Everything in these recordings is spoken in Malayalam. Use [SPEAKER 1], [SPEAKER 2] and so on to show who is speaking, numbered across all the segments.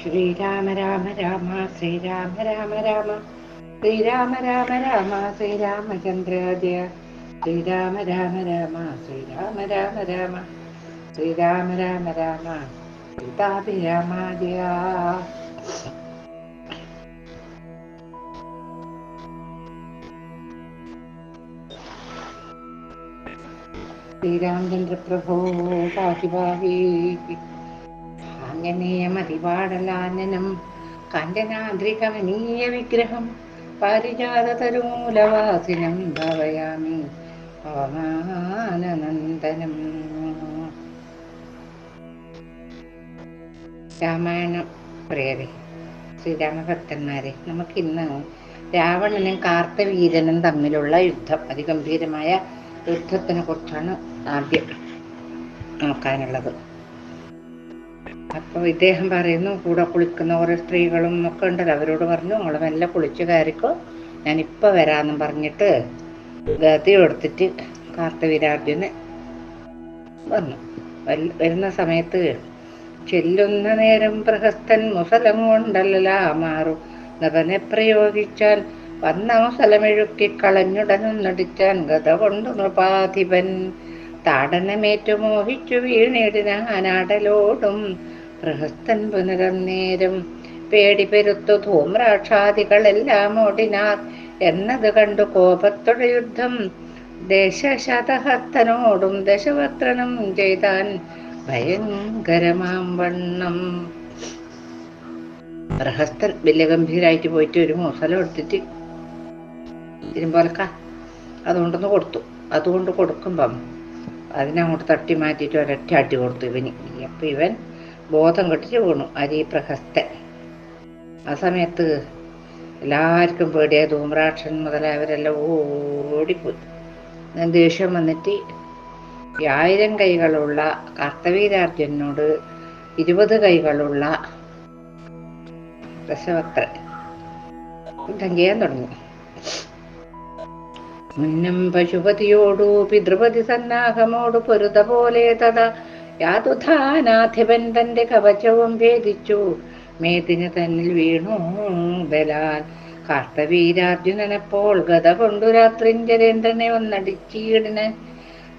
[SPEAKER 1] ശ്രീരാമ രാമ രാമ ശ്രീരാമ രാമ രാമ ശ്രീരാമ രാമ രാമ ശ്രീരാമചന്ദ്രാദ്യ ശ്രീരാമ രാമ രാമ ശ്രീരാമ രാമ രാമ ശ്രീരാമ രാമ രാമ സീതാഭിരാമാദ്യ. ശ്രീരാമചന്ദ്ര പ്രഭോ പാഹി മതിപാടലാനനം കാഞ്ചനാദ്രികമനീയ വിഗ്രഹം പാരിജാതതരുമൂലവാസിനം ഭാവയാമി പവമാനനന്ദനം രാമായണം പ്രിയരെ ശ്രീരാമഭക്തന്മാരെ നമുക്കിന്ന് രാവണനും കാർത്തവീരനും തമ്മിലുള്ള യുദ്ധം അതിഗംഭീരമായ യുദ്ധത്തിനെ കുറിച്ചാണ് ആദ്യം നോക്കാനുള്ളത്. അപ്പോൾ ഇദ്ദേഹം പറയുന്നു കൂടെ കുളിക്കുന്ന ഓരോ സ്ത്രീകളും ഒക്കെ ഉണ്ടല്ലോ അവരോട് പറഞ്ഞു നിങ്ങൾ മെല്ലെ കുളിച്ചു കയറിക്കോ ഞാൻ ഇപ്പം വരാമെന്നും പറഞ്ഞിട്ട് ഗതി കൊടുത്തിട്ട് കാർത്തവീരാർജുന് വന്നു. വരുന്ന സമയത്ത് ചെല്ലുന്ന നേരം പ്രഹസ്തൻ മുസലം കൊണ്ടല്ലാ മാറു. നവനെ പ്രയോഗിച്ചാൽ വന്ന മുസലമെഴുക്കി കളഞ്ഞുടനൊന്നടിച്ചാൻ ഗത കൊണ്ട് നൃപാധിപൻ. താടനമേറ്റു മോഹിച്ചു വീണിടിനാനാടലോടും പുനരം നേരം. പേടി പെരുത്തു ധൂമ്രാക്ഷാദികളെല്ലാം ഓടിനാർ. എന്നത് കണ്ടു കോപത്തോടെ യുദ്ധം. ദേശശതഹസ്തനോടും ദശവത്രനും ചെയ്താൻ ഭയങ്കരമാം വണ്ണം. ഗൃഹസ്ഥൻ വലിയ ഗംഭീരായിട്ട് പോയിട്ട് ഒരു മുസലം എടുത്തിട്ട് ഇരുമ്പോലക്ക അതുകൊണ്ടൊന്ന് കൊടുത്തു. അതുകൊണ്ട് കൊടുക്കുമ്പം അതിനങ്ങോട്ട് തട്ടി മാറ്റിയിട്ട് ഒരൊറ്റ അടി കൊടുത്തു ഇവന്. അപ്പൊ ഇവൻ ബോധം കെട്ടിച്ച് വീണു അരി പ്രഹസ്ത ആ സമയത്ത് എല്ലാവർക്കും പേടിയ ധൂമ്രാക്ഷൻ മുതലായവരെല്ലാം ഓടിപ്പോയി. ദേഷ്യം വന്നിട്ട് ഈ ആയിരം കൈകളുള്ള കർത്തവീരാർജുനോട് ഇരുപത് കൈകളുള്ള ദശവക്രൻ യുദ്ധം ചെയ്യാൻ തുടങ്ങി. മുന്നം പശുപതിയോടു പിതൃപതി സന്നാഹമോടു പൊരുത പോലെ തഥാ യാതുധാനാധിപൻ തന്റെ കവചവും ഭേദിച്ചു. മേതിന് തന്നിൽ വീണു ബലാൽ. കാർത്തവീരാർജുനനെപ്പോൾ ഗത കൊണ്ടു രാത്രിഞ്ചരേന്ദ്രനെ ഒന്നടിച്ചീടിന്.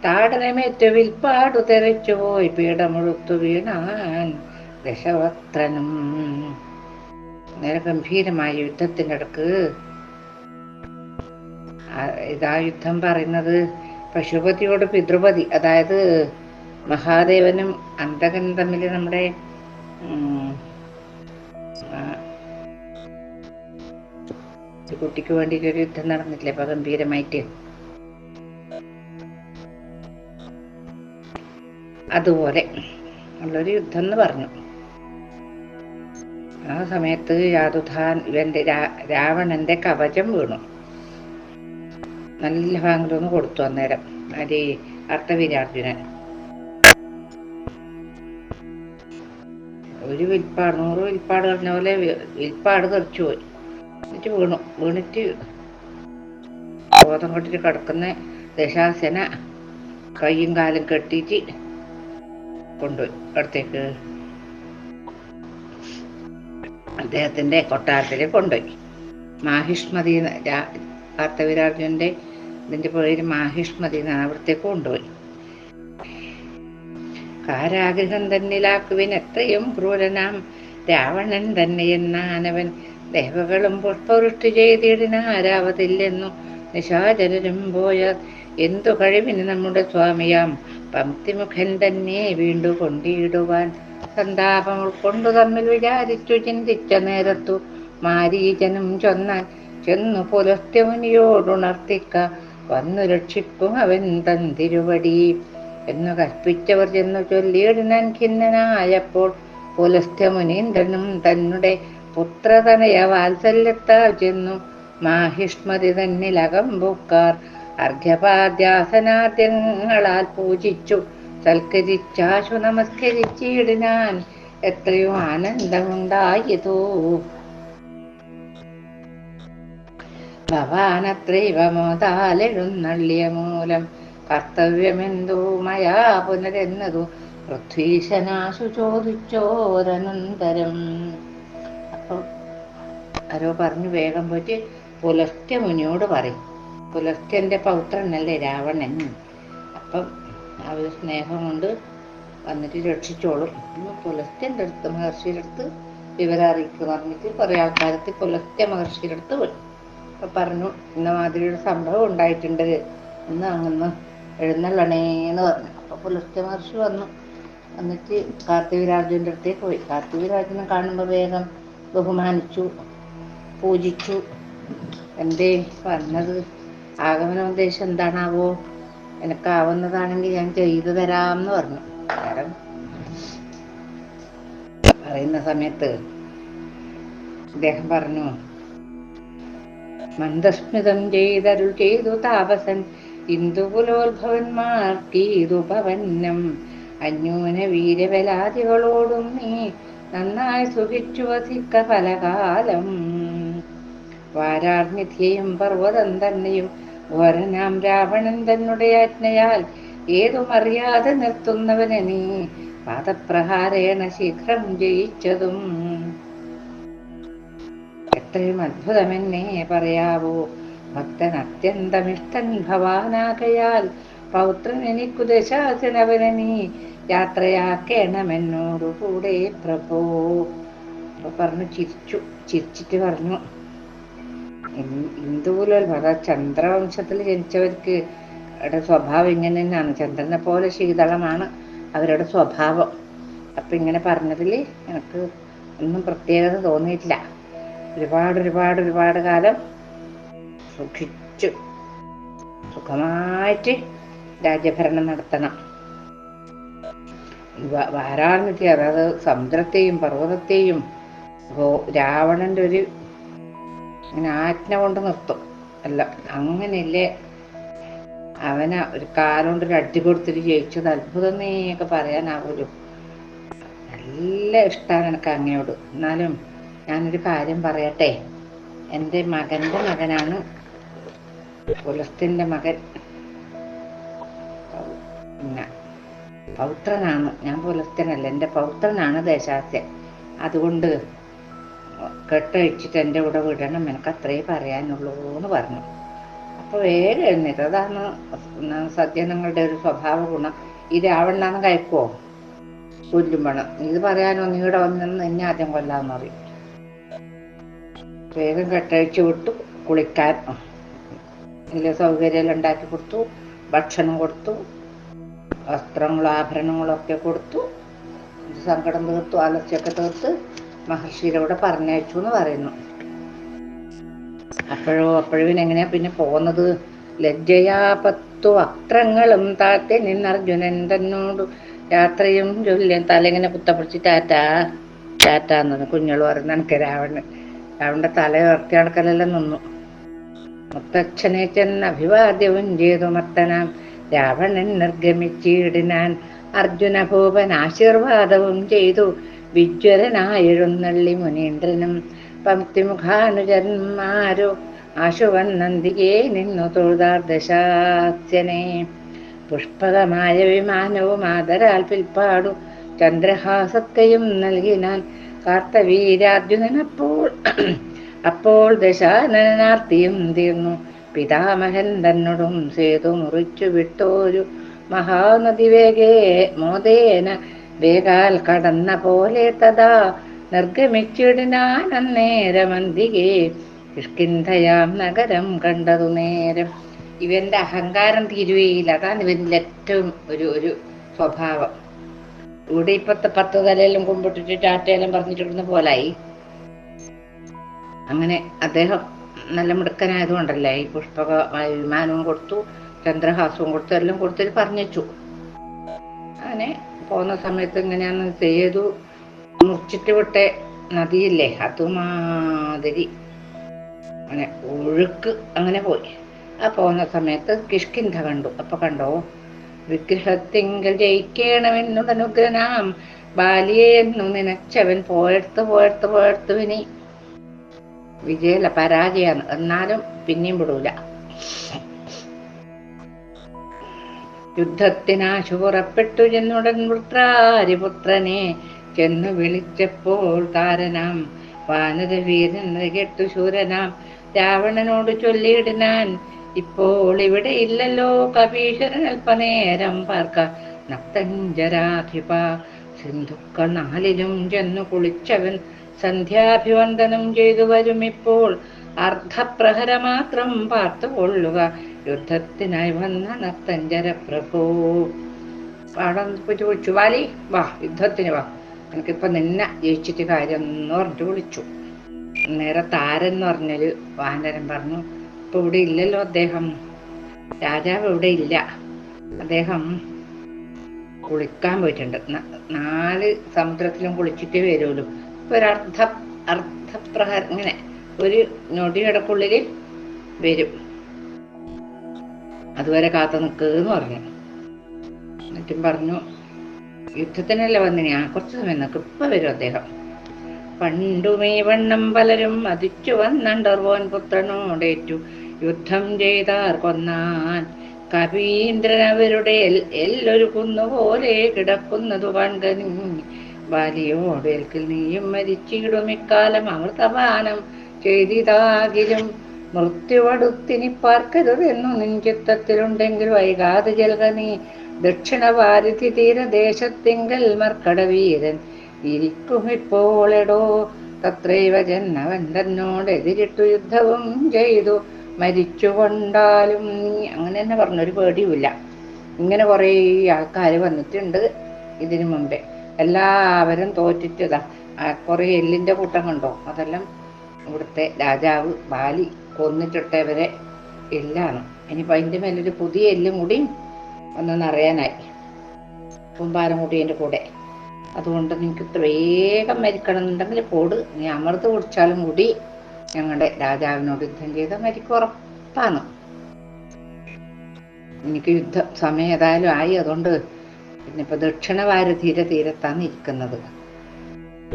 [SPEAKER 1] താടനമേറ്റു വിൽപ്പാടു തെറിച്ചു പോയി. പീഠമുഴുത്തു വീണാൻ ദശവക്രനും നേരെ ഗംഭീരമായ യുദ്ധത്തിനടുക്ക് ഇതാ യുദ്ധം പറയുന്നത്. പശുപതിയോട് പിതൃപതി അതായത് മഹാദേവനും അന്തകനും തമ്മിൽ നമ്മുടെ കുട്ടിക്ക് വേണ്ടിയിട്ട് ഒരു യുദ്ധം നടന്നില്ലേ അപ്പൊ ഗംഭീരമായിട്ട്. അതുപോലെ ഉള്ളൊരു യുദ്ധം എന്ന് പറഞ്ഞു. ആ സമയത്ത് യാതുധാൻ ഇവന്റെ രാവണന്റെ കവചം വീണു. നല്ല ഭാഗത്തൊന്ന് കൊടുത്തു അന്നേരം. അരി അർത്ഥവീരാർജുനൻ. ഒരു വിൽപ്പാട് നൂറ് വിൽപ്പാട് പറഞ്ഞ പോലെ വിൽപ്പാട് തെറിച്ചു പോയി. എന്നിട്ട് വീണു. വീണിട്ട് ബോധം കൊട്ടിട്ട് കിടക്കുന്ന ദശാസന കൈയും കാലും കെട്ടിയിട്ട് കൊണ്ടുപോയി അടുത്തേക്ക്. അദ്ദേഹത്തിന്റെ കൊട്ടാരത്തിൽ കൊണ്ടുപോയി. മാഹിഷ്മതി കാർത്തവീരാർജുനന്റെ ഇതിന്റെ പേര് മാഹിഷ്മതി എന്നാണ് അവിടത്തേക്ക് കൊണ്ടുപോയി. കാരാഗ്രഹം തന്നിലാക്കുവിൻ എത്രയും ക്രൂരനാം. രാവണൻ തന്നെ എന്നാനവൻ. ദേവകളും പുഷ്പവൃഷ്ടി ചെയ്തിടിനാരാവതില്ലെന്നു നിശാചരരും പോയ എന്തു കഴിവിന് നമ്മുടെ സ്വാമിയാം? പംക്തിമുഖൻ തന്നെ വീണ്ടു കൊണ്ടിടുവാൻ സന്താപം ഉൾക്കൊണ്ടു തമ്മിൽ വിചാരിച്ചു ചിന്തിച്ച നേരത്തു മാരീചനും ചൊന്നാൻ ചെന്നു പുലസ്ത്യമുനിയോടുണർത്തിക്ക വന്നു രക്ഷിക്കും അവൻ തൻ തിരുവടി എന്നു കൽപ്പിച്ചവർ ചെന്നു ചൊല്ലിയിടിനാൻ ഖിന്നനായപ്പോൾ പുലസ്ത്യമുനീന്ദ്രനും തന്നെ പുത്രതനയ വാത്സല്യത്താൽ ചെന്നു മാഹിഷ്മതി തന്നിലകമ്പുക്കാർ അർഘ്യപാദ്യാസനാദ്യങ്ങളാൽ പൂജിച്ചു. സൽക്കരിച്ചാശു നമസ്കരിച്ചിടിനാൻ എത്രയോ ആനന്ദമുണ്ടായതോ. ഭവാനത്രൈവമോതാലെഴുന്നള്ളിയ മൂലം കർത്തവ്യമെന്തോ മയാ പുനരെന്നതു പൃഥ്വീശനാശു ചോദിച്ചോരനന്തരം. അപ്പോൾ ആരോ പറഞ്ഞു വേഗം പോയിട്ട് പുലസ്ത്യ മുനിയോട് പറയും. പുലസ്ത്യന്റെ പൗത്രനല്ലേ രാവണൻ? അപ്പം അവർ സ്നേഹം കൊണ്ട് വന്നിട്ട് രക്ഷിച്ചോളും. പുലസ്ത്യന്റെ അടുത്ത് മഹർഷിയുടെ അടുത്ത് വിവരം അറിയിക്കുക പറഞ്ഞിട്ട് കുറേ ആൾക്കാരത്ത് പുലസ്ത്യ മഹർഷിയുടെ അടുത്ത് പോയി. അപ്പൊ പറഞ്ഞു ഇന്ന മാതിരിയുടെ സംഭവം ഉണ്ടായിട്ടുണ്ട്. എന്ന് അങ്ങന്ന് എഴുന്നള്ളണേന്ന് പറഞ്ഞു. അപ്പൊ പുലർച്ചെ മഹർഷി വന്നു. എന്നിട്ട് കാർത്തികരാജന്റെ അടുത്തേക്ക് പോയി. കാർത്തികരാജനെ കാണുമ്പോൾ വേഗം ബഹുമാനിച്ചു പൂജിച്ചു. എന്തേ പറഞ്ഞത്? ആഗമനോദ്ദേശം എന്താണാവോ? എനിക്കാവുന്നതാണെങ്കിൽ ഞാൻ ചെയ്തു തരാമെന്ന് പറഞ്ഞു. കാരണം പറയുന്ന സമയത്ത് അദ്ദേഹം പറഞ്ഞു മന്ദസ്മിതം ചെയ്തരുൾ ചെയ്തു താപസൻ. ഇന്ദുകുലോത്ഭവന്മാർക്കീതുപവന്നം അന്യൂന വീരബലാദികളോടും നീ നന്നായി സുഖിച്ചു വസിക്ക ഫലകാലം വാരാർനിധിയും പർവതം തന്നെയും ഘോരനാം രാവണൻ തന്നുടെ ആജ്ഞയാൽ ഏതും അറിയാതെ നിർത്തുന്നവനെ നീ പാദപ്രഹാരേണ ശീഘ്രം ജയിച്ചതും. എത്രയും അത്ഭുതമെന്നേ പറയാവൂ. ഭക്തൻ അത്യന്തമിഷ്ടൻ ഭവാനാകയാൽ പൗത്രൻ എനിക്കു ദശാസനവനെ നീ കൂടെ പ്രഭോ. അപ്പൊ പറഞ്ഞു ചിരിച്ചു ചിരിച്ചിട്ട് പറഞ്ഞു. ഇന്ദുകുലൽ പറ ചന്ദ്രവംശത്തിൽ ജനിച്ചവർക്ക് അവരുടെ സ്വഭാവം ഇങ്ങനെ തന്നെയാണ് ചന്ദ്രനെ പോലെ ശീതളമാണ് അവരുടെ സ്വഭാവം. അപ്പൊ ഇങ്ങനെ പറഞ്ഞതിൽ എനിക്ക് ഒന്നും പ്രത്യേകത തോന്നിയിട്ടില്ല. ഒരുപാട് ഒരുപാട് ഒരുപാട് കാലം സുഖിച്ചു സുഖമായിട്ട് രാജ്യഭരണം നടത്തണം. വാരാണസി അതായത് സമുദ്രത്തെയും പർവതത്തെയും രാവണന്റെ ഒരു അങ്ങനെ ആജ്ഞ കൊണ്ട് നിർത്തും. അല്ല അങ്ങനെയല്ലേ? അവന ഒരു കാലം കൊണ്ട് ഒരു അടി കൊടുത്തിട്ട് ജയിച്ചത് അത്ഭുതം നീയൊക്കെ പറയാനാവൂലോ? നല്ല ഇഷ്ടമാണ് എനിക്ക് അങ്ങയോട്. എന്നാലും ഞാനൊരു കാര്യം പറയട്ടെ. എന്റെ മകന്റെ മകനാണ് പുലസ്ത്യന്റെ മകൻ. പൗത്രനാണ്. ഞാൻ പുലസ്ത്യനല്ല എന്റെ പൗത്രനാണ് ദേശാസ്യൻ. അതുകൊണ്ട് കെട്ടഴിച്ചിട്ട് എന്റെ കൂടെ വിടണം. എനിക്ക് അത്രേ പറയാനുള്ളൂ എന്ന് പറഞ്ഞു. അപ്പോൾ വേഗം എഴുന്നേറ്റ്. അതാണ് സജ്ജനങ്ങളുടെ ഒരു സ്വഭാവ ഗുണം. ഈ രാവണ്ണാന്ന് കഴിക്കുമോ കൊല്ലുമ്പണം ഇത് പറയാനോ? നീ ഇവിടെ വന്നെന്ന് എന്നെ ആദ്യം കൊല്ലാന്ന് പറയും. വേഗം കെട്ടഴിച്ചു വിട്ടു. കുളിക്കാൻ. വലിയ സൗകര്യമെല്ലാം ഉണ്ടാക്കി കൊടുത്തു. ഭക്ഷണം കൊടുത്തു. വസ്ത്രങ്ങളും ആഭരണങ്ങളും ഒക്കെ കൊടുത്തു. സങ്കടം തീർത്തു ആലസ്യമൊക്കെ തീർത്ത് മഹർഷിയിലൂടെ പറഞ്ഞയച്ചു എന്ന് പറയുന്നു. അപ്പോഴോ അപ്പോഴും എങ്ങനെയാ പിന്നെ പോകുന്നത്. ലജ്ജയാ പത്തു വക്രങ്ങളും താത്തെ നിന്നർജുനൻ തന്നോട് യാത്രയും ചൊല്ലിയും തലയിങ്ങനെ കുത്തപ്പിടിച്ച് ടാറ്റാ ടാറ്റാന്ന് കുഞ്ഞോൾ പറയുന്ന എനിക്ക് രാവണൻ. രാവണന്റെ തല ഉയർത്തി നടക്കലെല്ലാം നിന്നു. മുത്തച്ഛനെ ചെന്ന് അഭിവാദ്യവും ചെയ്തു മത്തനാം. രാവണൻ നിർഗമിച്ചിടിനാൻ അർജുന ഭൂപൻ ആശീർവാദവും ചെയ്തു. വിജ്വരനായിരുന്നള്ളി മുനീന്ദ്രനും പങ്ക്തിമുഖാനുജന്മാരോ ആശുവൻ നന്ദിയെ നിന്നു തൊഴുതാർ ദശാസ്യനെ. പുഷ്പകമായ വിമാനവും ആദരാൽ പിൽപ്പാടു ചന്ദ്രഹാസത്തെയും നൽകിനാൻ കാർത്തവീരാർജുനനപ്പോൾ അപ്പോൾ ദശാനനാർത്തിയും തീർന്നു. പിതാമഹൻ തന്നോടും സേതു മുറിച്ചു വിട്ടോരു മഹാനദി വേഗേ മോദേന വേഗാൽ കടന്ന പോലെ തഥാ നിർഗമിച്ചിടിനാൻ അന്നേരമന്തികേ. കിഷ്കിന്ധയാം നഗരം കണ്ടതു നേരം. ഇവന്റെ അഹങ്കാരം തീരുകയില്ല. അതാണ് ഇവന്റെ ഏറ്റവും ഒരു ഒരു സ്വഭാവം. ഇവിടെ ഇപ്പത്തെ പത്ത് തലയിലും കുമ്പിട്ടിട്ട് ടാറ്റയെല്ലാം പറഞ്ഞിട്ടിരുന്ന പോലായി. അങ്ങനെ അദ്ദേഹം നല്ല മിടുക്കനായതുകൊണ്ടല്ലേ? ഈ പുഷ്പക വിമാനവും കൊടുത്തു ചന്ദ്രഹാസവും കൊടുത്തു എല്ലാം കൊടുത്തിട്ട് പറഞ്ഞു അങ്ങനെ പോകുന്ന സമയത്ത് ഇങ്ങനെയാന്ന് ചെയ്തു. മുറിച്ചിട്ട് വിട്ട നദിയില്ലേ അതുമാതിരി. അങ്ങനെ ഒഴുക്ക് അങ്ങനെ പോയി. ആ പോകുന്ന സമയത്ത് കിഷ്കിന്ധ കണ്ടു. അപ്പൊ കണ്ടോ? വിഗ്രഹത്തിങ്കൽ ജയിക്കണമെന്നുടനുഗ്രനാം ബാലിയെന്നു നനച്ചവൻ പോയെടുത്ത് പോയെടുത്ത് പോയെടുത്ത് വിജയല്ല പരാജയാണ്. എന്നാലും പിന്നെയും വിടൂല. യുദ്ധത്തിനാശു പുറപ്പെട്ടു ചെന്നുടൻ വൃത്രാരിപുത്രനെ ചെന്നു വിളിച്ചപ്പോൾ താരനാം വാനരവീരൻ കെട്ടു ശൂരനാം. രാവണനോട് ചൊല്ലിയിടിനാൻ. ഇപ്പോൾ ഇവിടെ ഇല്ലല്ലോ കപീശ്വരൻ അല്പനേരം പാർക്ക. നക്തഞ്ചരാധിപ സിന്ധുക്കൾ നാലിലും ചെന്നു കുളിച്ചവൻ. സന്ധ്യാഭിവന്ദനം ചെയ്തു വരുമിപ്പോൾ. അർദ്ധപ്രഹര മാത്രം പാർത്തുകൊള്ളുക യുദ്ധത്തിനായി വന്ന നത്തഞ്ചര പ്രഭു പാടം ചോദിച്ചു വാലി വാ യുദ്ധത്തിന് വാ. എനിക്കിപ്പൊ നിന്നെ ജയിച്ചിട്ട് കാര്യം എന്ന് പറഞ്ഞിട്ട് വിളിച്ചു. നേരെ താരൻ എന്ന് പറഞ്ഞൊരു വാനരൻ പറഞ്ഞു ഇപ്പൊ ഇവിടെ ഇല്ലല്ലോ അദ്ദേഹം. രാജാവ് ഇവിടെ ഇല്ല. അദ്ദേഹം കുളിക്കാൻ പോയിട്ടുണ്ട്. നാല് സമുദ്രത്തിലും കുളിച്ചിട്ടേ വരുള്ളൂ. ഇപ്പൊ ഒരു അർദ്ധ അർദ്ധപ്രഹരം ഇങ്ങനെ ഒരു നൊടിയടക്കുള്ളിൽ വരും. അതുവരെ കാത്തു നിൽക്കുകയെന്ന് പറഞ്ഞു. എന്നിട്ടും പറഞ്ഞു യുദ്ധത്തിനല്ല വന്നിനി? ആ കുറച്ച് സമയം നിൽക്കും ഇപ്പൊ വരും അദ്ദേഹം. പണ്ടുമേ വണ്ണം പലരും മതിച്ചു വന്നണ്ടർവോൻ പുത്രനോടേറ്റു. യുദ്ധം ചെയ്താർ കൊന്നാൻ കവീന്ദ്രൻ അവരുടെ എല്ലൊരു കുന്നുപോലെ കിടക്കുന്നതു കണ്ടനി ബാലിയോടേൽക്കിൽ നീയും മരിച്ചിടും ഇക്കാലം അമൃതപാനം ചെയ്തിതാകിലും. മൃത്യുവടുത്തിനി പാർക്കരുതെന്നു നിൻ ചിത്തത്തിലുണ്ടെങ്കിൽ വൈകാതെ ജൽക നീ. ദക്ഷിണ ഭാരതി തീരദേശത്തിങ്കൽ മർക്കടവീരൻ ഇരിക്കുമിപ്പോളെടോ. തത്രൈവ ജന്നവൻ തന്നോട് എതിരിട്ടു യുദ്ധവും ചെയ്തു. മരിച്ചുകൊണ്ടാലും അങ്ങനെ തന്നെ പറഞ്ഞൊരു പേടിയുമില്ല. ഇങ്ങനെ കുറേ ആൾക്കാർ വന്നിട്ടുണ്ട് ഇതിനു മുമ്പേ. എല്ലാവരും തോറ്റിട്ടതാ കുറേ എല്ലിന്റെ കൂട്ടം കണ്ടോ? അതെല്ലാം ഇവിടുത്തെ രാജാവ് ബാലി കൊന്നിട്ടിട്ടവരെ എല്ലാണ്. ഇനിയിപ്പോൾ അതിന്റെ മേലൊരു പുതിയ എല്ലും കൂടിയും ഒന്നെന്നറിയാനായി കുമ്പാരം കൂടി കൂടെ. അതുകൊണ്ട് നിങ്ങൾക്ക് ഇത്ര വേഗം മരിക്കണം എന്നുണ്ടെങ്കിൽ പോട്. നീ അമൃത് കുടിച്ചാലും കൂടി ഞങ്ങളുടെ രാജാവിനോട് യുദ്ധം ചെയ്ത മരിക്കും ഉറപ്പാണ്. എനിക്ക് യുദ്ധ സമയം ഏതായാലും ആയി. അതുകൊണ്ട് പിന്നെ ഇപ്പൊ ദക്ഷിണ ഭാരതീര തീരത്താണ് ഇരിക്കുന്നത്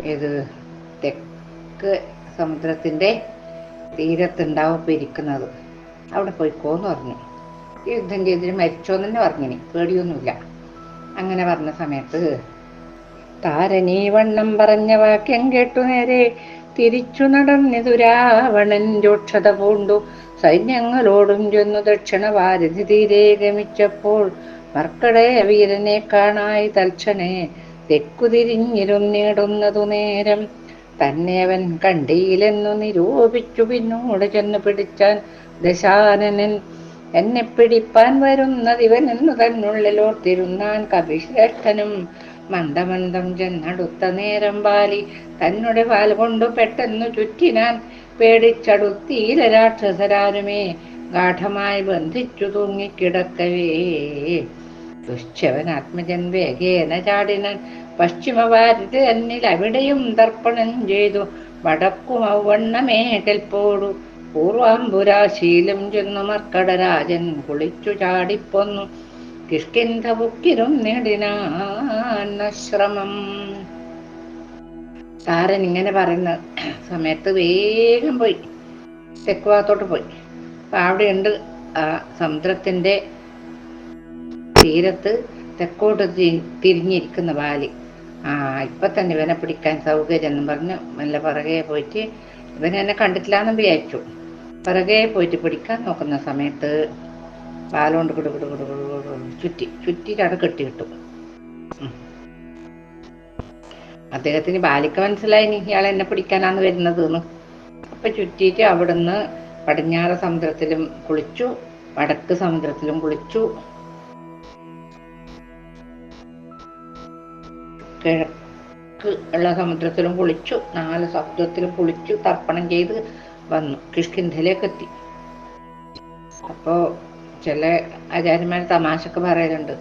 [SPEAKER 1] ഏത് തെക്ക് സമുദ്രത്തിന്റെ തീരത്തുണ്ടാവും ഇരിക്കുന്നത്. അവിടെ പോയിക്കോന്ന് പറഞ്ഞു. യുദ്ധം ചെയ്തിട്ട് മരിച്ചോന്ന് തന്നെ പറഞ്ഞിനി പേടിയൊന്നുമില്ല. അങ്ങനെ പറഞ്ഞ സമയത്ത് താരനീ വണ്ണം പറഞ്ഞ വാക്യം കേട്ടു നേരെ തിരിച്ചു നടന്നിതു രാവണൻ രൂക്ഷത പൂണ്ടു. സൈന്യങ്ങളോടും ചെന്നു ദക്ഷിണ ഭാരതി തീരെ ഗമിച്ചപ്പോൾ മർക്കടേ വീരനെ കാണായി തൽക്ഷണേ തെക്കുതിരിഞ്ഞിരുന്നിടുന്നതു നേരം. തന്നെ അവൻ കണ്ടിയിലെന്നു നിരൂപിച്ചു പിന്നോട് ചെന്ന് പിടിച്ചാൻ ദശാനനൻ. എന്നെ പിടിപ്പാൻ വരുന്നത് ഇവൻ എന്നു തന്നുള്ളിലോർത്തിരുന്നാൻ കവിശ്രേഷ്ഠനും മന്ദമന്ദം ചെന്നടുത്ത നേരം ബാലി തന്നെ പാൽ കൊണ്ടു പെട്ടെന്നു ചുറ്റിനാൻ പേടിച്ചടുത്തിയില രാക്ഷസരാരുമേ. ഗാഠമായി ബന്ധിച്ചു തൂങ്ങിക്കിടക്കവേ. ദുശ്യവൻ ആത്മജൻ വേഗേന ചാടിനൻ എന്നിൽ അവിടെയും തർപ്പണം ചെയ്തു. വടക്കും ഔവണ്ണമേ കൽപ്പോടു പൂർവാംബുരാശീലം ചെന്നു മർക്കടരാജൻ കുളിച്ചു ചാടിപ്പൊന്നു. കിഷ്കിന്ധ ബുക്കിരും നേടിനാശ്രമം താരൻ ഇങ്ങനെ പറയുന്ന സമയത്ത് വേഗം പോയി. തെക്കുവാത്തോട്ട് പോയി. അപ്പൊ അവിടെയുണ്ട് ആ സമുദ്രത്തിന്റെ തീരത്ത് തെക്കോട്ട് തിരിഞ്ഞിരിക്കുന്ന ബാലി. ആ ഇപ്പൊ തന്നെ ഇവനെ പിടിക്കാൻ സൗകര്യം എന്നും പറഞ്ഞ് നല്ല പിറകെ പോയിട്ട് ഇവൻ എന്നെ കണ്ടിട്ടില്ല എന്ന് വിചാരിച്ചു. പിറകെ പോയിട്ട് പിടിക്കാൻ നോക്കുന്ന സമയത്ത് പാലോണ്ട് കുടു കുടു കുടു കുടു ചുറ്റി ചുറ്റിയിട്ടാണ് കെട്ടി കിട്ടും അദ്ദേഹത്തിന് ബാലിക്ക മനസ്സിലായി ഇയാൾ എന്നെ പിടിക്കാനാണ് വരുന്നത് എന്ന് അപ്പൊ ചുറ്റിയിട്ട് അവിടുന്ന് പടിഞ്ഞാറ് സമുദ്രത്തിലും കുളിച്ചു വടക്ക് സമുദ്രത്തിലും കുളിച്ചു. കിഴക്ക് ഉള്ള സമുദ്രത്തിലും കുളിച്ചു നാല് സമുദ്രത്തിലും കുളിച്ചു തർപ്പണം ചെയ്ത് വന്നു. കിഷ്കിന്ധയിലേക്ക് എത്തി. അപ്പോ ചില ആചാര്യന്മാർ തമാശക്ക് പറയലുണ്ട്.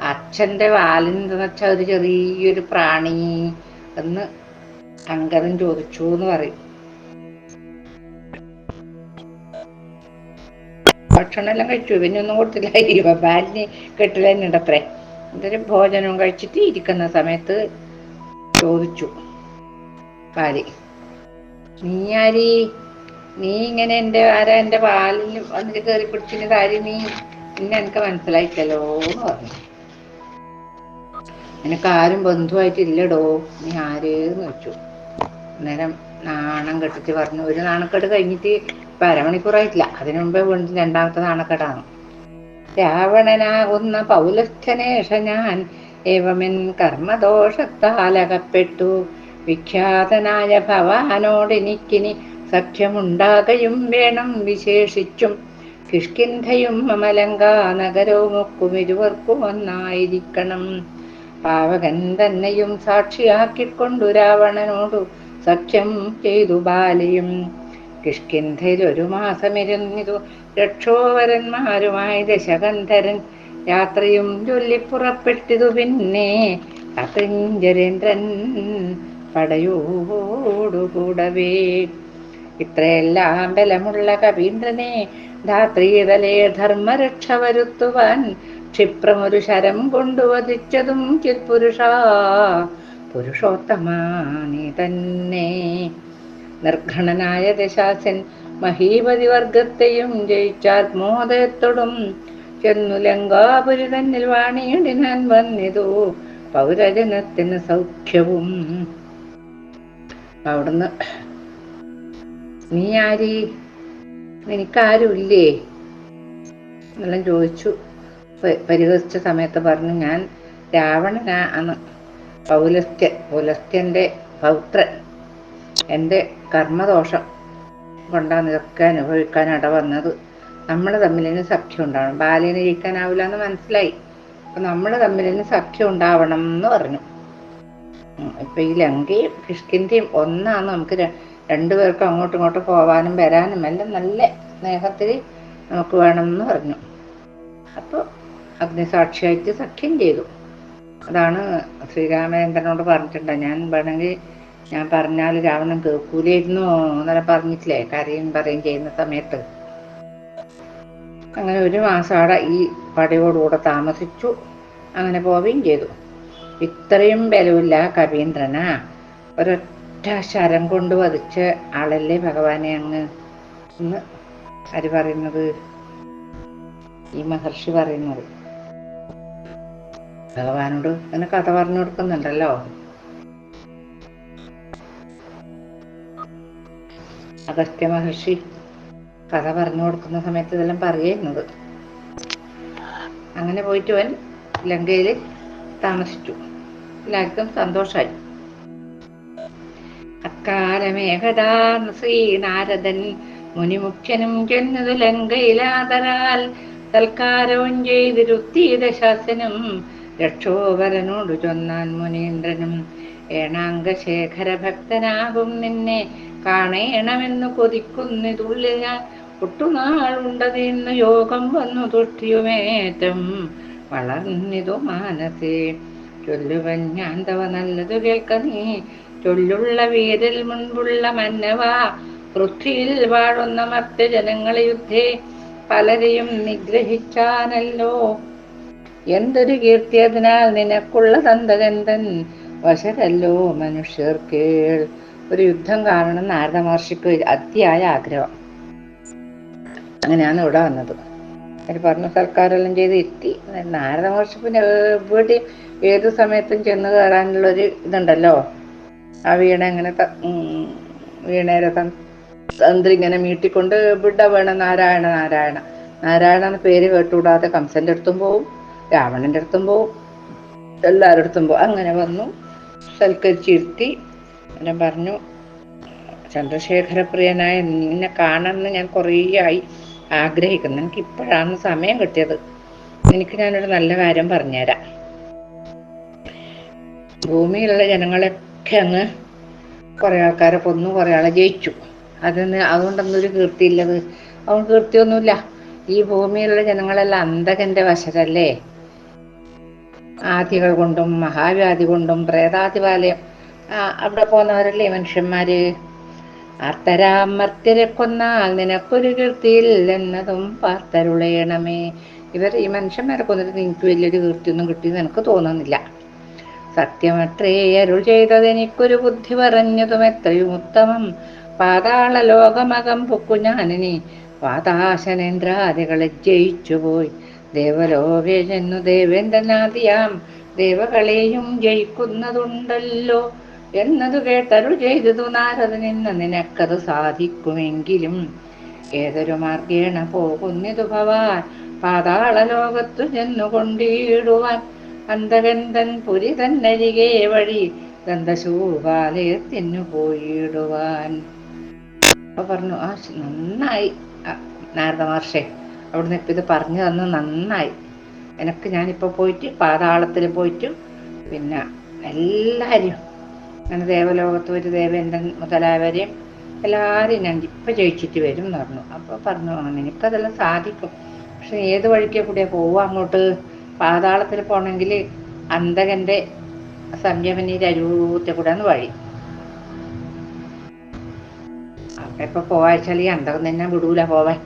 [SPEAKER 1] അച്ഛന്റെ വാലിനെന്ന് വെച്ചാൽ ഒരു ചെറിയൊരു പ്രാണി എന്ന് ശങ്കരൻ ചോദിച്ചു എന്ന് പറയും. ഭക്ഷണം എല്ലാം കഴിച്ചു ഒന്നും കൊടുത്തില്ല. ഇവ കെട്ടില്ല കെട്ടിലുണ്ടത്രേ എന്തൊരു ഭോജനം കഴിച്ചിട്ട് ഇരിക്കുന്ന സമയത്ത് ചോദിച്ചു പാലി നീ ആരി നീ ഇങ്ങനെ എന്റെ ആരാ എന്റെ പാലിൽ വന്നിട്ട് കയറി പിടിച്ചിന് കാര്യം നീ പിന്നെ എനിക്ക് മനസ്സിലായിട്ടല്ലോ എന്ന് പറഞ്ഞു. എനിക്ക് ആരും ബന്ധുവായിട്ടില്ലടോ നീ ആരേന്ന് വെച്ചു അന്നേരം നാണം കെട്ടിച്ച് പറഞ്ഞു ഒരു നാണക്കെട്ട് കഴിഞ്ഞിട്ട് ഇപ്പൊ അരമണിക്കൂറായിട്ടില്ല അതിനു മുമ്പേ വീണ്ടും രണ്ടാമത്തെ നാണക്കെട്ടാണ് രാവണനാകുന്ന പൗലസ്ഥനേഷ ഞാൻ ഏവമെൻ കർമ്മദോഷത്താലകപ്പെട്ടു. വിഖ്യാതനായ ഭവാനോടെനിക്കിനി സഖ്യമുണ്ടാകയും വേണം വിശേഷിച്ചും. കിഷ്കിന്ധയും അമലങ്കാ നഗരവും ഒക്കും ഇരുവർക്കും ഒന്നായിരിക്കണം പാവകൻ തന്നെയും സാക്ഷിയാക്കിക്കൊണ്ടു രാവണനോടു സഖ്യം ചെയ്തു ബാലിയും. കിഷ്കിന്ധയിൽ ഒരു മാസമിരുന്നിതു രക്ഷോവരന്മാരുമായി ദശകന്ധരൻ യാത്രയും ചൊല്ലിപ്പുറപ്പെട്ടിതു പിന്നെ അകൃഞ്ചരേന്ദ്രൻ പടയോടുകൂടവേ. ഇത്രയെല്ലാം ബലമുള്ള കവീന്ദ്രനെ ധാത്രീതലേ ധർമ്മരക്ഷ വരുത്തുവാൻ ക്ഷിപ്രമൊരു ശരം കൊണ്ടുവധിച്ചതും ചിത്പുരുഷ. പുരുഷോത്തമാ തന്നെ. നിർഘണനായ ദശാസൻ മഹീപതി വർഗത്തെയും ജയിച്ചാത്മോദയത്തോടും ചെന്നു ലങ്കാപുരി തന്നിൽ ഞാൻ വന്നിതു. പൗരജനത്തിന് സൗഖ്യവും. അവിടുന്ന് നീ ആരി നിനക്കാരുമില്ലേ എന്നെല്ലാം ചോദിച്ചു. പരിഹസിച്ച സമയത്ത് പറഞ്ഞു ഞാൻ രാവണനാ ആണ് പൗലസ്ത്യ പൗലസ്ത്യന്റെ പൗത്രൻ. എന്റെ കർമ്മദോഷം. കൊണ്ടാണ് ഇതൊക്കെ അനുഭവിക്കാൻ ഇട വന്നത്. നമ്മൾ തമ്മിലിന് സഖ്യം ഉണ്ടാവണം. ബാല്യനെ ജയിക്കാനാവില്ല എന്ന് മനസ്സിലായി. അപ്പൊ നമ്മൾ തമ്മിലിന് സഖ്യം ഉണ്ടാവണം എന്ന് പറഞ്ഞു. ഇപ്പൊ ഈ ലങ്കയും കിഷ്കിന്റെയും ഒന്നാണ് നമുക്ക് രണ്ടുപേർക്കും അങ്ങോട്ടും ഇങ്ങോട്ടും പോവാനും വരാനും എല്ലാം നല്ല സ്നേഹത്തിൽ നമുക്ക് വേണമെന്ന് പറഞ്ഞു. അപ്പോൾ അഗ്നിസാക്ഷിയായിട്ട് സഖ്യം ചെയ്തു. അതാണ് ശ്രീരാമചന്ദ്രനോട് പറഞ്ഞിട്ടുണ്ട് ഞാൻ വേണമെങ്കിൽ ഞാൻ പറഞ്ഞാൽ രാവണൻ കേൾക്കൂലായിരുന്നു എന്നല്ല പറഞ്ഞിട്ടില്ലേ? കരയും പറയും ചെയ്യുന്ന സമയത്ത്. അങ്ങനെ ഒരു മാസം അവിടെ ഈ പടയോടുകൂടെ താമസിച്ചു. അങ്ങനെ പോവുകയും ചെയ്തു. ഇത്രയും ബലമില്ല കവീന്ദ്രനാ. ഒരൊറ്റ ശരം കൊണ്ട് വധിച്ച ആളല്ലേ ഭഗവാനെ അങ്ങ്? എന്ന് ആര് പറയുന്നത്? ഈ മഹർഷി പറയുന്നത്. ഭഗവാനോട് അങ്ങനെ കഥ പറഞ്ഞു കൊടുക്കുന്നുണ്ടല്ലോ. അഗസ്ത്യ മഹർഷി കഥ പറഞ്ഞു കൊടുക്കുന്ന സമയത്ത് ഇതെല്ലാം പറയുന്നത്. അങ്ങനെ പോയിട്ട് അവൻ ലങ്കയിൽ താമസിച്ചു. എല്ലാവർക്കും സന്തോഷമായി അക്കാലമേകദാ ശ്രീനാരദൻ മുനിമുഖ്യനും ചെന്നതു ലങ്കയിലാതരാൽ തൽക്കാരവും ചെയ്തിരുത്തീത ശാസനം രക്ഷോവരനോടു ചൊന്നാൻ മുനീന്ദ്രനും ഏണാംഗശേഖര ഭക്തനാകും നിന്നെ. കാണേണമെന്നു കൊതിക്കുന്നിതുള്ളിൽ ഞാൻ ഒട്ടുനാളുണ്ടതിന്ന് യോഗം വന്നു തൊട്ടിയുമേറ്റം വളർന്നിതു മാനസേ. ചൊല്ലുവൻ ഞാൻ തവ നല്ലതു കേൾക്ക നീ. ചൊല്ലുള്ള വീരൽ മുൻപുള്ള മന്നവ. പൃഥ്വിയിൽ വാഴുന്ന മറ്റ് ജനങ്ങളെ യുദ്ധേ. പലരെയും നിഗ്രഹിച്ചാനല്ലോ. എന്തൊരു കീർത്തിയതിനാൽ നിനക്കുള്ള തന്തകന്തൻ വശരല്ലോ മനുഷ്യർ കേൾ. ഒരു യുദ്ധം കാണണം നാരദ മഹർഷിക്ക് അതിയായ ആഗ്രഹം. അങ്ങനെയാണ് ഇവിടെ വന്നത്. അവർ പറഞ്ഞ സൽക്കാരെല്ലാം ചെയ്ത് എത്തി നാരദ മഹർഷി പിന്നെ എവിടെയും ഏത് സമയത്തും ചെന്ന് കയറാനുള്ളൊരു ഇതുണ്ടല്ലോ. ആ വീണ ഇങ്ങനെ വീണേരെ തന്ത്രി ഇങ്ങനെ മീട്ടിക്കൊണ്ട് ഇവിടെ വേണം നാരായണ നാരായണ. നാരായണ എന്ന പേര് കേട്ടുകൂടാതെ കംസന്റെ അടുത്തും പോവും രാവണന്റെ അടുത്തും പോവും എല്ലാവരുടെ അടുത്തും പോവും. അങ്ങനെ വന്നു. സൽക്കരിച്ചിരുത്തി. ഞാൻ പറഞ്ഞു ചന്ദ്രശേഖരപ്രിയനായ നിന്നെ കാണണമെന്ന് ഞാൻ കുറേ ആയി ആഗ്രഹിക്കുന്നു. എനിക്ക് ഇപ്പോഴാണ് സമയം കിട്ടിയത്. എനിക്ക് ഞാനൊരു നല്ല കാര്യം പറഞ്ഞുതരാം. ഭൂമിയിലുള്ള ജനങ്ങളൊക്കെ അങ്ങ് കുറെ ആൾക്കാരെ കൊന്നു കുറെ ആളെ ജയിച്ചു. അതിന് അതുകൊണ്ടൊന്നും ഒരു കീർത്തിയില്ലത് അവൻ കീർത്തിയൊന്നുമില്ല. ഈ ഭൂമിയിലുള്ള ജനങ്ങളെല്ലാം അന്ധകന്റെ വശരല്ലേ ആദികൾ കൊണ്ടും മഹാവ്യാധി കൊണ്ടും പ്രേതാതിപാലയം അവിടെ പോകുന്നവരല്ലേ മനുഷ്യന്മാര്? ആർത്തരാമർത്യരെ കൊന്നാൽ നിനക്കൊരു കീർത്തിയില്ലെന്നതും പാർത്തരുളയണമേ ഇവർ ഈ മനുഷ്യന്മാരെ കൊന്നിട്ട് നിനക്ക് വലിയൊരു കീർത്തിയൊന്നും കിട്ടിയെന്ന് എനിക്ക് തോന്നുന്നില്ല. സത്യമത്രേ അരുൾ ചെയ്തത് എനിക്കൊരു ബുദ്ധി പറഞ്ഞതും എത്രയും ഉത്തമം. പാതാള ലോകമകം പൊക്കു ഞാനിനി. വാതാശനേന്ദ്രാദികളെ ജയിച്ചുപോയി ദേവലോകെ ചെന്നു ദേവേന്ദ്രനാദിയാം. ദേവകളെയും ജയിക്കുന്നതുണ്ടല്ലോ. എന്നതു കേട്ടരു ചെയ്തതു നാരദൻ നിന്ന് നിനക്കത് സാധിക്കുമെങ്കിലും ഏതൊരു മാർഗേണ പോകുന്നിതു ഭവാൻ? പാതാള ലോകത്തു ചെന്നുകൊണ്ടിടുവാൻ അന്തകന്തൻ പുരി തന്നരികെ വഴി ദന്തശൂപാലയത്തിനു പോയിടുവാൻ. അപ്പൊ പറഞ്ഞു ആ നന്നായി. നാരദ മഹർഷേ അവിടുന്ന് ഇപ്പൊ ഇത് പറഞ്ഞു തന്നു നന്നായി. എനക്ക് ഞാനിപ്പോ പോയിട്ട് പാതാളത്തിൽ പോയിട്ട് പിന്നെ എല്ലാവരും അങ്ങനെ ദേവലോകത്ത് ഒരു ദേവേന്ദ്രൻ മുതലായവരെയും എല്ലാവരെയും ഞാൻ ഇപ്പം ജയിച്ചിട്ട് വരും എന്ന് പറഞ്ഞു. അപ്പോൾ പറഞ്ഞു "ആ, നിനക്കതെല്ലാം സാധിക്കും. പക്ഷെ ഏത് വഴിക്കേ കൂടെ പോവുക? അങ്ങോട്ട് പാതാളത്തിൽ പോണെങ്കിൽ സംയമനീ രൂപത്തെ അരൂത്തെ കൂടെയാണ് വഴി. അപ്പം ഇപ്പം പോവാച്ചാൽ ഈ അന്തകം തന്നെ വിടൂല പോവാൻ.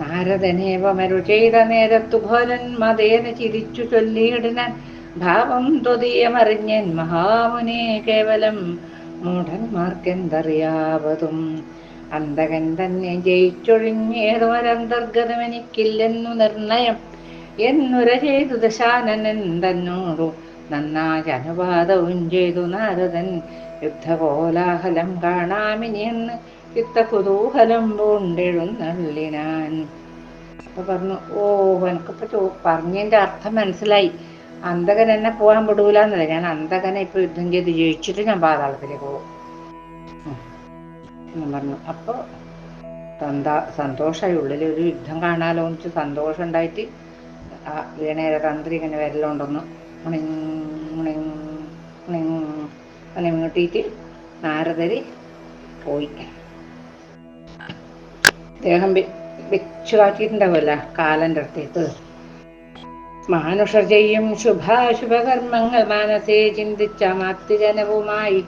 [SPEAKER 1] നാരദനേവമരു ചെയ്ത നേരത്തു ഭോലൻ മതേന ചിരിച്ചു ചൊല്ലിയിടിനാൻ ഭാവം ദ്വതീയമറിഞ്ഞൻ മഹാമുനെ കേവലം മൂഢന്മാർക്കെന്തറിയാവതും അന്തകൻ തന്നെ ജയിച്ചൊഴിഞ്ഞേതോരന്തർഗതമെനിക്കില്ലെന്നു നിർണയം. എന്നുര ചെയ്തു ദശാനനൻ തന്നോടു നന്നായി അനുവാദവും ചെയ്തു നാരദൻ. യുദ്ധകോലാഹലം കാണാമിനിയെന്ന് ചിത്ത കുതൂഹലം പൂണ്ടെഴുന്നള്ളിനാൻ. അപ്പൊ പറഞ്ഞു ഓ എനിക്കിപ്പോ പറഞ്ഞതിന്റെ അർത്ഥം മനസ്സിലായി. അന്തകൻ എന്നെ പോകാൻ വിടൂലെന്നല്ല. ഞാൻ അന്തകനെ ഇപ്പൊ യുദ്ധം ചെയ്ത് ജയിച്ചിട്ട് ഞാൻ പാതാളത്തിലേക്ക് പോകും. പറഞ്ഞു അപ്പൊ സന്താ സന്തോഷമായി ഉള്ളിൽ ഒരു യുദ്ധം കാണാലോ എന്ന് സന്തോഷം ഉണ്ടായിട്ട് ആ വീണേര തന്ത്രി ഇങ്ങനെ വരലുണ്ടെന്ന് ഉണിങ് ഉണിങ് നാരദര് പോയി. ദേഹം വെച്ചു കാട്ടിയിട്ടുണ്ടാവുമല്ല കാലന്റെ അടുത്തേക്ക്. മാനുഷർ ചെയ്യും ശുഭാശുഭകർമ്മങ്ങൾ മനസ്സേ ചിന്തിച്ച മാത്യജനവുമായി.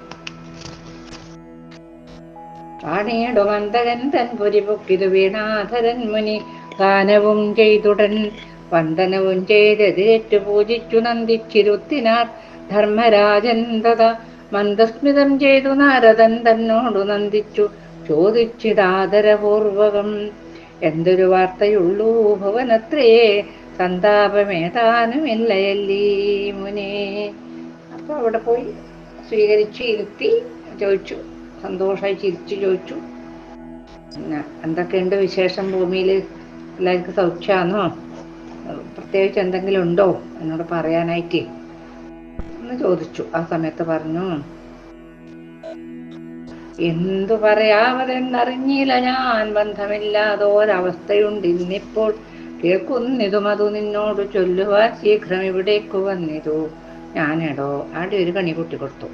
[SPEAKER 1] പാണിയിടുമന്തകൻ തൻ പുരിപൊക്കിതു വീണാധരൻ മുനി ഗാനവും ചെയ്തുടൻ. വന്ദനവും ചെയ്തതേറ്റു പൂജിച്ചു നന്ദിച്ചിരുത്തിനാർ. ധർമ്മരാജൻ തഥ മന്ദസ്മിതം ചെയ്തു നാരദൻ തന്നോടു നന്ദിച്ചു. ചോദിച്ചിടാദരപൂർവകം. എന്തൊരു വാർത്തയുള്ളൂ ഭുവനത്രേ. സന്താപമേതാനുമില്ലയല്ലീ മുനെ അപ്പൊ അവിടെ പോയി സ്വീകരിച്ച് ഇരുത്തി ചോദിച്ചു. സന്തോഷമായി ചിരിച്ചു ചോദിച്ചു. എന്തൊക്കെയുണ്ട് വിശേഷം ഭൂമിയിൽ എല്ലാവർക്കും സൗഖ്യമാണോ പ്രത്യേകിച്ച് എന്തെങ്കിലും ഉണ്ടോ എന്നോട് പറയാനായിട്ട്? എന്ന് ചോദിച്ചു. ആ സമയത്ത് പറഞ്ഞു എന്തു പറയാവതെന്നറിഞ്ഞില്ല ഞാൻ. ബന്ധമില്ലാതെ ഒരവസ്ഥയുണ്ട്. ഇന്നിപ്പോൾ കേൾക്കുന്നിതും അതു നിന്നോട് ചൊല്ലുവാൻ ശീഘ്രം ഇവിടേക്ക് വന്നിതു. ഞാനെടോ ആടെ ഒരു കണി കുട്ടി കൊടുത്തു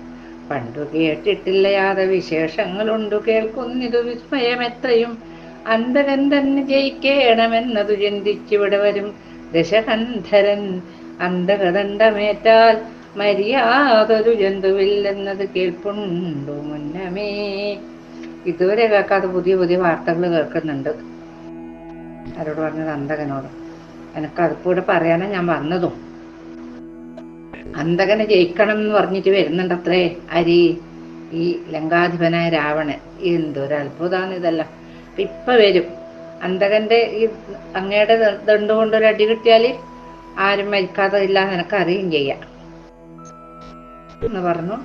[SPEAKER 1] പണ്ടു കേട്ടിട്ടില്ല യാതെ വിശേഷങ്ങളുണ്ടു. കേൾക്കുന്നിതു വിസ്മയം എത്രയും അന്തരൻ തന്നെ ജയിക്കേണമെന്നതു ചിന്തിച്ചിവിടെ വരും. ദശകന്ധരൻ അന്തകദണ്ഡമേറ്റാൽ മര്യാതൊരു ജന്തുവില്ലെന്നത് കേൾപ്പുണ്ടു മുന്നമേ. ഇതുവരെ കേൾക്കാതെ പുതിയ പുതിയ വാർത്തകൾ കേൾക്കുന്നുണ്ട്. ആരോട് പറഞ്ഞത് അന്തകനോട് എനിക്ക് അതിപ്പൂടെ പറയാനാ ഞാൻ വന്നതും. അന്തകനെ ജയിക്കണം എന്ന് പറഞ്ഞിട്ട് വരുന്നുണ്ടത്രേ അരി. ഈ ലങ്കാധിപനായ രാവണൻ. എന്തൊരു അത്ഭുതമാണ് ഇതെല്ലാം. അപ്പൊ ഇപ്പൊ വരും. അന്തകന്റെ ഈ അങ്ങയുടെ ദണ്ട് കൊണ്ടൊരു അടി കിട്ടിയാൽ ആരും മരിക്കാതെ ഇല്ല നിനക്ക് അറിയും ചെയ്യാം. എന്ന് പറഞ്ഞു.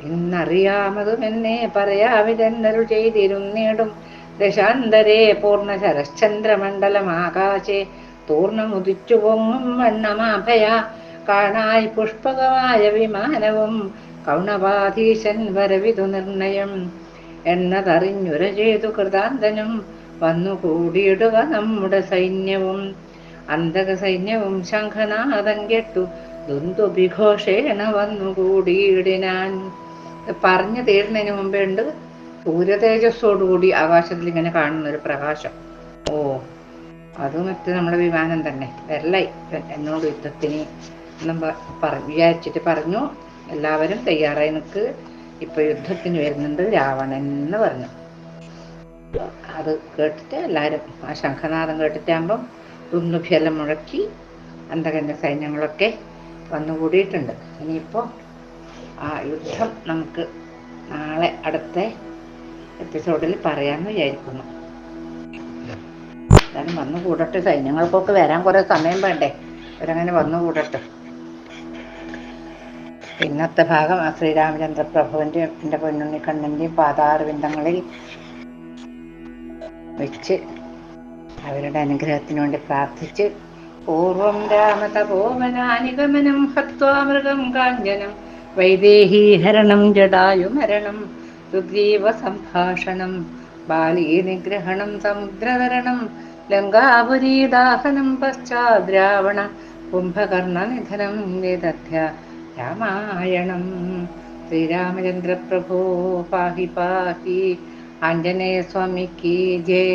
[SPEAKER 1] ഇന്നറിയാമതും എന്നെ പറയാവിതെന്നരു ചെയ്തിരുന്നിടും ദശാന്തരേ പൂർണ ശരശ്ചന്ദ്രമണ്ഡലം ആകാശേ തൂർണമുദിച്ചു പൊങ്ങും വണ്ണമാഭയ. കാണായി പുഷ്പകമായ വിമാനവും കൗണപാധീശൻ വരവിതു നിർണയം. എന്നതറിഞ്ഞുര ചെയ്തു കൃതാന്തനും വന്നു കൂടിയിടുക നമ്മുടെ സൈന്യവും. അന്തക സൈന്യവും ശംഖനാഥം കെട്ടു ദുന്ദുഭിഘോഷേണ വന്നു കൂടിയിടിനാൻ. പറഞ്ഞു തീർന്നതിന് മുമ്പേ ഉണ്ട് സൂര്യതേജസ്സോടുകൂടി ആകാശത്തിൽ ഇങ്ങനെ കാണുന്ന ഒരു പ്രകാശം. ഓ അത് മറ്റു നമ്മുടെ വിമാനം തന്നെ. വെള്ളായി. എന്നോട് യുദ്ധത്തിന് എന്നും പറഞ്ഞു വിചാരിച്ചിട്ട് പറഞ്ഞു എല്ലാവരും തയ്യാറായി നിൽക്ക്. ഇപ്പൊ യുദ്ധത്തിന് വരുന്നുണ്ട് രാവണൻ എന്ന് പറഞ്ഞു. അത് കേട്ടിട്ട് എല്ലാവരും ആ ശംഖനാഥം കേട്ടിട്ടാകുമ്പം തുന്നുഭ്യെല്ലാം മുഴക്കി അന്തകന്റെ സൈന്യങ്ങളൊക്കെ വന്നുകൂടിയിട്ടുണ്ട്. ഇനിയിപ്പോ ആ യുദ്ധം നമുക്ക് നാളെ അടുത്ത എപ്പിസോഡിൽ പറയാമെന്ന് വിചാരിക്കുന്നു. എന്തായാലും വന്നു കൂടട്ടെ. സൈന്യങ്ങൾക്കൊക്കെ വരാൻ കുറേ സമയം വേണ്ടേ? അവരങ്ങനെ വന്നു കൂടട്ടെ. ഇന്നത്തെ ഭാഗം ആ ശ്രീരാമചന്ദ്ര പ്രഭുവിന്റെയും എന്റെ പൊന്നുണ്ണി കണ്ണന്റെയും പാതാരവിന്ദങ്ങളിൽ വെച്ച് അവരുടെ അനുഗ്രഹത്തിന് വേണ്ടി പ്രാർത്ഥിച്ച് പൂർവം രാമതപോവനാനിഗമനം ഹത്വാമൃഗം കാഞ്ചനം വൈദേഹീഹരണം ജടായുമരണം സുഗ്രീവ സംഭാഷണം ബാലീ നിഗ്രഹണം സമുദ്രതരണം ലങ്കാപുരീദാഹനം പശ്ചാദ്രാവണ കുംഭകർണനിധനം വിദധ്യ രാമായണം ശ്രീരാമചന്ദ്രപ്രഭോ പാഹി പാഹി ആഞ്ജനേയ സ്വാമിക്ക് ജയ